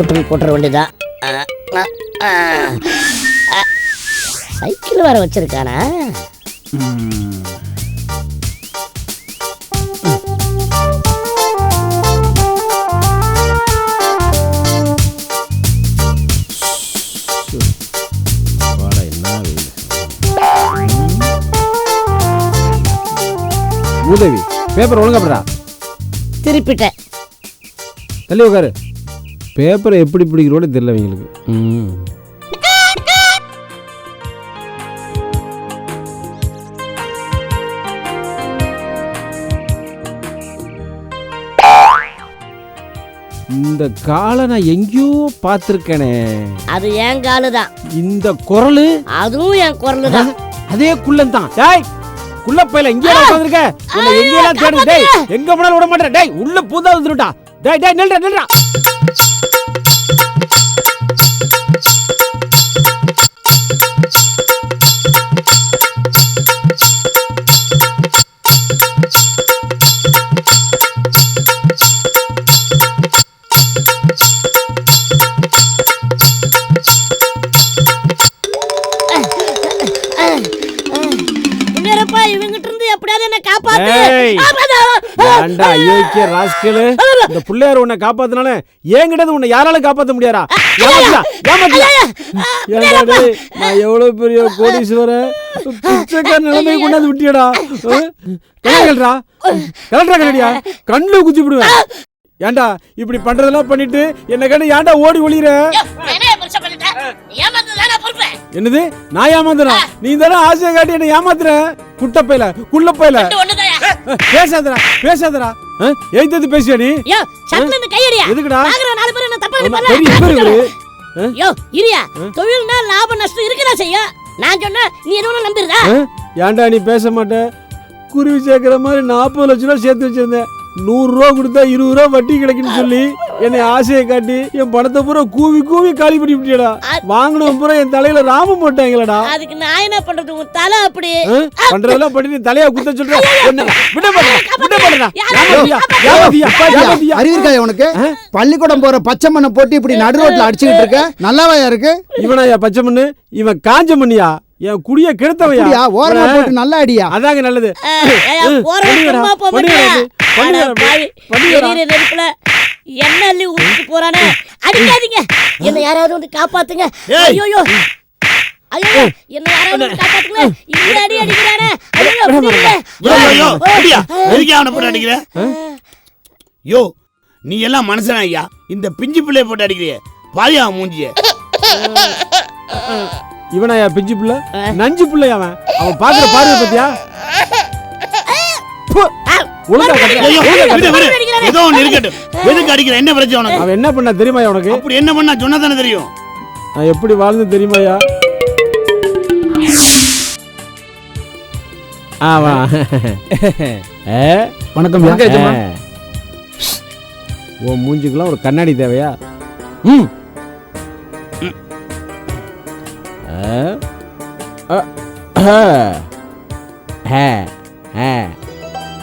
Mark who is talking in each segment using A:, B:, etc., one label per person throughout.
A: Neutral போட்டுற வேண்டியதான் cycle வேற வச்சிருக்கானா?
B: உதவி பேப்பர் ஒழுங்கப்படுறா
A: திருப்பிட்டேன்.
B: தள்ளி உட்காரு. பேப்பரை எப்படி பிடிக்கிறோட தெரியல இவங்களுக்கு. ம். இந்த காலை நான் எங்கேயோ பார்த்துருக்கேனே.
A: அது என் காலு தான்
B: இந்த குரலு?
A: அதுவும் என் குரல் தான்
B: அதே குள்ளன் தான் டேய் குள்ள பையில இங்கே உட்காந்துருக்க உன்னை தேடு டேய் எங்க போனாலும் விட மாட்டேன். டேய் உள்ள பூந்தா வந்துட்டா டேய் டேய் நில்றா நில்றா. ஏண்டா அயோக்கிய ராஸ்கலு? இந்த பிள்ளையார் உன்னை காப்பாத்தினால என்கிட்ட உன்னை யாரால காப்பாத்த முடியாரா ஏண்டா நான் எவ்வளவு பெரிய கோடீஸ்வரன் பிச்சைக்கார நிலைமை கொண்டாந்து விட்டியடா. கலெக்டரா கலெக்டரா கலடியா கண்ணுல குத்தி விடுவேன். ஏண்டா இப்படி பண்றதெல்லாம் பண்ணிட்டு என்ன கண்டு ஏன்டா ஓடி ஒளியிற? என்னது? நான் ஏமாந்துறா நீ தானே ஆசையை காட்டி என்ன ஏமாத்துற? குட்டப்பையில குள்ளப்பையில. பேசாதடா பேசாதடா. எழுத்தது பேசியா நீ?
A: யோ சட்ல இருந்து கையடியா
B: எதுக்குடா?
A: பாக்குற நாலு பேர் என்ன தப்பா
B: ஆமா, பெரிய பேர்?
A: யோ இரியா தொழில்னா லாப நஷ்டம் இருக்கதா செய்யும்? நான் சொன்னா நீ எதுவும் நம்பிருதா
B: ஆ? ஏன்டா நீ பேச மாட்ட? குருவி சேர்க்கிற மாதிரி நாற்பது லட்ச ரூபா சேர்த்து வச்சிருந்தேன். நூறு ரூபா கொடுத்தா இருபது ரூபா வட்டி கிடைக்குன்னு சொல்லி. என்னை ஆசையை காட்டி என் பணத்தை பூரா கூவி கூவி காலி பண்ணி விட்டியடா வாங்கினவன் பூரா என் தலையில ராமம் போட்டாங்களடா.
A: அதுக்கு நான் என்ன பண்றது? உன் தலை அப்படி?
B: பண்றதெல்லாம் பண்ணி நீ தலையா குத்த சொல்ற. என்ன? விட
C: அறிவிருக்காயா உனக்கு பள்ளிக்கூடம் போற பச்சை மண்ணை போட்டு இப்படி நடு ரோட்ல அடிச்சுக்கிட்டு இருக்க? நல்லாவாயா இருக்கு?
B: இவனாயா பச்சை மண்ணு? இவன் காஞ்ச மண்ணியா? என் குடிய கெடுத்தவையா?
C: ஓரமா போட்டு நல்லா அடியா?
B: அதாங்க நல்லது.
A: என்ன அள்ளி ஊத்திட்டு போறானே. அடிக்காதீங்க. என்ன யாராவது வந்து காப்பாத்துங்க. ஐயோ ஐயோ என்ன யாராவது வந்து காப்பாத்துங்க இந்த அடி அடிக்கிறானே. ஐயோ?
D: எதுக்கு அவனை போட்டு அடிக்கிற? யோ நீ எல்லாம் மனுஷனா ஐயா. இந்த பிஞ்சு பிள்ளைய போட்டு அடிக்கிறிய. அவன் மூஞ்சிய.
B: இவனாயா பிஞ்சு புள்ள? நஞ்சு புள்ளையா அவன். அவன் பாக்குற பார்வை பத்தியா?
D: ஏதோ ஒண்ணு இருக்கட்டும். எதுக்கு அடிக்கிற என்ன பிரச்சனை உனக்கு?
B: அவன் என்ன பண்ணா தெரியுமா உனக்கு?
D: அப்படி என்ன பண்ணா சொன்னா தானே தெரியும்.
B: நான் எப்படி வாழ்ந்து தெரியுமாயா ஆமா.
C: வணக்கம்.
B: உன் மூஞ்சுக்கெல்லாம் ஒரு கண்ணாடி தேவையா? ம். ஆ. ஆ. ஆ. ஆ.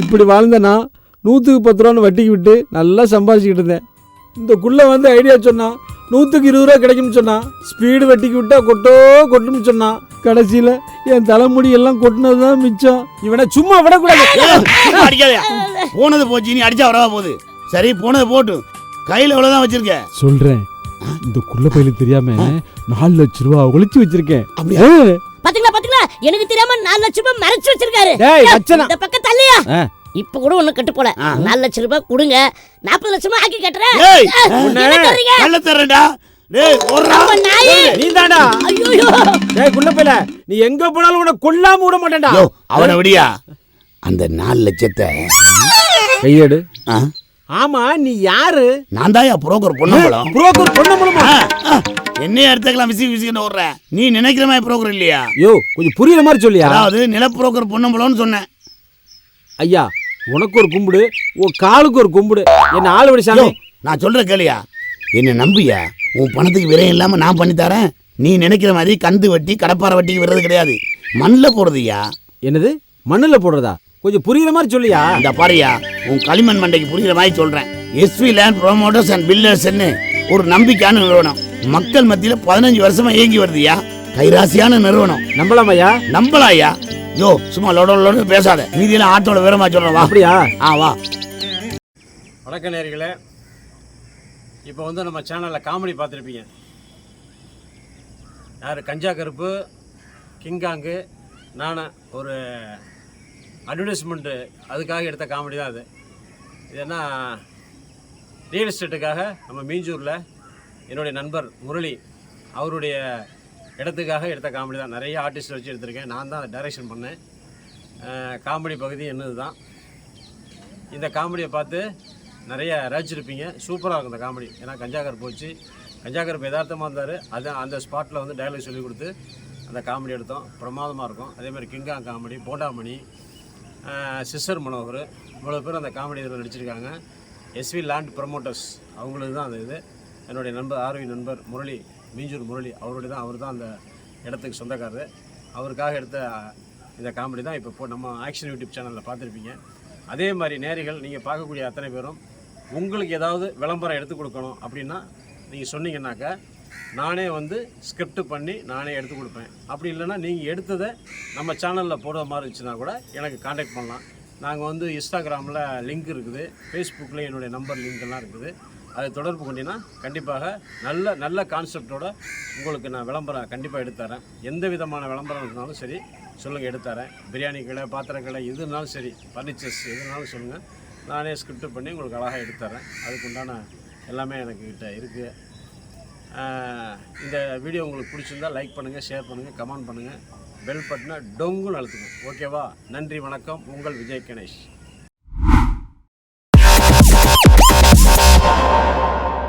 B: இப்படி வாழ்ந்தனா நூற்றுக்கு பத்து ரூபான்னு வட்டிக்கு விட்டு நல்லா சம்பாதிச்சுக்கிட்டு இருந்தேன். இந்த குள்ள வந்து ஐடியா சொன்னான் நூற்றுக்கு இருபது ரூபா கிடைக்கும்னு சொன்னான் ஸ்பீடு வட்டிக்கு விட்டா கொட்டோ கொட்டும்னு சொன்னான் கடைசியில் என் தலைமுடி எல்லாம் கொட்டினது தான் மிச்சம். இவனை சும்மா விடக்கூடாது.
D: அடிக்காதயா போனது போச்சு நீ அடிச்சா வரவா போகுது. சரி போனது போட்டும் கையில எவ்வளவுதான் வச்சிருக்க?
B: சொல்றேன். இந்த குள்ள பயில தெரியாம நாலு லட்ச ரூபா ஒளிச்சு வச்சிருக்கேன்.
D: அப்படியா?
A: எனக்கு தெரியாம நாலு லட்சம் ரூபாய் மறைச்சு வச்சிருக்காரு. இந்த பக்கம் தள்ளியா. இப்ப கூட ஒண்ணு கட்டு போல.
D: ஆ.
A: நாலு லட்சம் ரூபாய் கொடுங்க. நாற்பது லட்சமா ஆக்கி கட்டுறேன்.
B: நீ தாடா
A: ஐயோ.
B: டேய் குள்ள பையல. நீ எங்க போனாலும் கொல்லாம விட மாட்டேன்டா.
D: அவனை விடியா. அந்த நாலு லட்சத்தை
B: கையேடு.
D: ஆ?
E: ஆமா நீ யாரு?
D: நான் தாயா புரோக்கர் பொன்னம்பலம்.
E: புரோக்கர் பொன்னம்பலமா?
D: என்னைய எடுத்துக்கலாம் விசி விசின்னு ஓடுற. நீ நினைக்கிற மாதிரி புரோக்கர் இல்லையா?
E: யோ கொஞ்சம் புரியுற மாதிரி சொல்லியா?
D: அதாவது நில புரோக்கர் பொன்னம்பலம்னு சொன்னேன்.
E: ஐயா உனக்கு ஒரு கும்பிடு உன் காலுக்கு ஒரு கும்பிடு. என்ன ஆளு விட
D: நான் சொல்ற கேளியா. என்ன நம்பியா? உன் பணத்துக்கு விரையும் இல்லாம நான் பண்ணி தரேன். நீ நினைக்கிற மாதிரி கந்து வட்டி கடப்பாறை வட்டிக்கு விடுறது கிடையாது. மண்ணில் போடுறதுயா
E: என்னது? மண்ணுல போடுறதா? கொஞ்சம் புரியுற மாதிரி சொல்லியா?
D: இந்த பாரியா உன் களிமண் மண்டைக்கு புரியுற மாதிரி சொல்றேன். எஸ்வி லேண்ட் ப்ரோமோட்டர்ஸ் அண்ட் பில்டர்ஸ்ன்னு ஒரு நம்பிக்கையான நிறுவனம். மக்கள் மத்தியில பதினஞ்சு வருஷமா இயங்கி வருதுயா கைராசியான நிறுவனம்.
E: நம்பலாம் ஐயா
D: நம்பலாயா யோ சும்மா லோட லோட பேசாத. மீதியெல்லாம் ஆட்டோட விவரமா சொல்றேன் வா.
E: அப்படியா?
D: ஆ வா.
E: வணக்க நேர்களே. இப்போ வந்து நம்ம சேனலில் காமெடி பார்த்துருப்பீங்க. யார் கஞ்சா கருப்பு கிங்காங்கு நான் ஒரு அட்வர்டைஸ்மெண்ட்டு அதுக்காக எடுத்த காமெடி தான் அது. இதென்னா ரியல் எஸ்டேட்டுக்காக நம்ம மீஞ்சூரில் என்னுடைய நண்பர் முரளி அவருடைய இடத்துக்காக எடுத்த காமெடி தான். நிறைய ஆர்டிஸ்ட் வச்சு எடுத்திருக்கேன். நான் தான் அதை டைரக்ஷன் பண்ணேன். காமெடி பகுதி என்னது தான்? இந்த காமெடியை பார்த்து நிறைய ரசிச்சிருப்பீங்க சூப்பராக இருக்கும் இந்த காமெடி ஏன்னா கஞ்சாகர் போச்சு. கஞ்சாகர் யதார்த்தமாக இருந்தார். அது அந்த ஸ்பாட்டில் வந்து டைலாக் சொல்லி கொடுத்து அந்த காமெடி எடுத்தோம். பிரமாதமாக இருக்கும். அதே மாதிரி King Kong comedy Bondamani sister Manohar. இவ்வளோ பேர் அந்த காமெடி இதில் நடிச்சிருக்காங்க. எஸ்வி லேண்ட் ப்ரமோட்டர்ஸ் அவங்களுக்கு தான் அந்த இது. என்னுடைய நண்பர் ஆர்வி நண்பர் முரளி மீஞ்சூர் முரளி அவருடைய தான் அவர் தான் அந்த இடத்துக்கு சொந்தக்காரர். அவருக்காக எடுத்த இந்த காமெடி தான் இப்போ நம்ம ஆக்ஷன் யூடியூப் சேனலில் பார்த்துருப்பீங்க. அதே மாதிரி நேரிகள் நீங்கள் பார்க்கக்கூடிய அத்தனை பேரும் உங்களுக்கு ஏதாவது விளம்பரம் எடுத்து கொடுக்கணும் அப்படின்னா நீங்கள் சொன்னீங்கன்னாக்கா நானே வந்து ஸ்கிரிப்ட் பண்ணி நானே எடுத்து கொடுப்பேன். அப்படி இல்லைன்னா நீங்கள் எடுத்ததை நம்ம சேனலில் போடுற மாதிரி இருந்துச்சுன்னா கூட எனக்கு காண்டாக்ட் பண்ணலாம். நாங்கள் வந்து இன்ஸ்டாகிராமில் லிங்க் இருக்குது. ஃபேஸ்புக்கில் என்னுடைய நம்பர் லிங்க் எல்லாம் இருக்குது. அதை தொடர்பு கொண்டீங்கன்னா கண்டிப்பாக நல்ல நல்ல கான்செப்டோட உங்களுக்கு நான் விளம்பரம் கண்டிப்பாக எடுத்துறேன் எந்த விதமான விளம்பரம் இருந்தாலும் சரி சொல்லுங்கள் எடுத்துறேன் பிரியாணி கடை பாத்திர கடை எதுனாலும் சரி ஃபர்னிச்சர்ஸ் எதுனாலும் சொல்லுங்கள் நானே ஸ்கிரிப்ட் பண்ணி உங்களுக்கு அழகாக எடுத்துறேன் அதுக்குண்டான எல்லாமே எனக்கு கிட்ட இருக்குது இந்த வீடியோ உங்களுக்கு பிடிச்சிருந்தா லைக் பண்ணுங்கள் ஷேர் பண்ணுங்கள் கமெண்ட் பண்ணுங்கள் பெல் பட்டனை டொங்குன்னு அழுத்துங்க. ஓகேவா நன்றி வணக்கம். உங்கள் விஜய் கணேஷ்.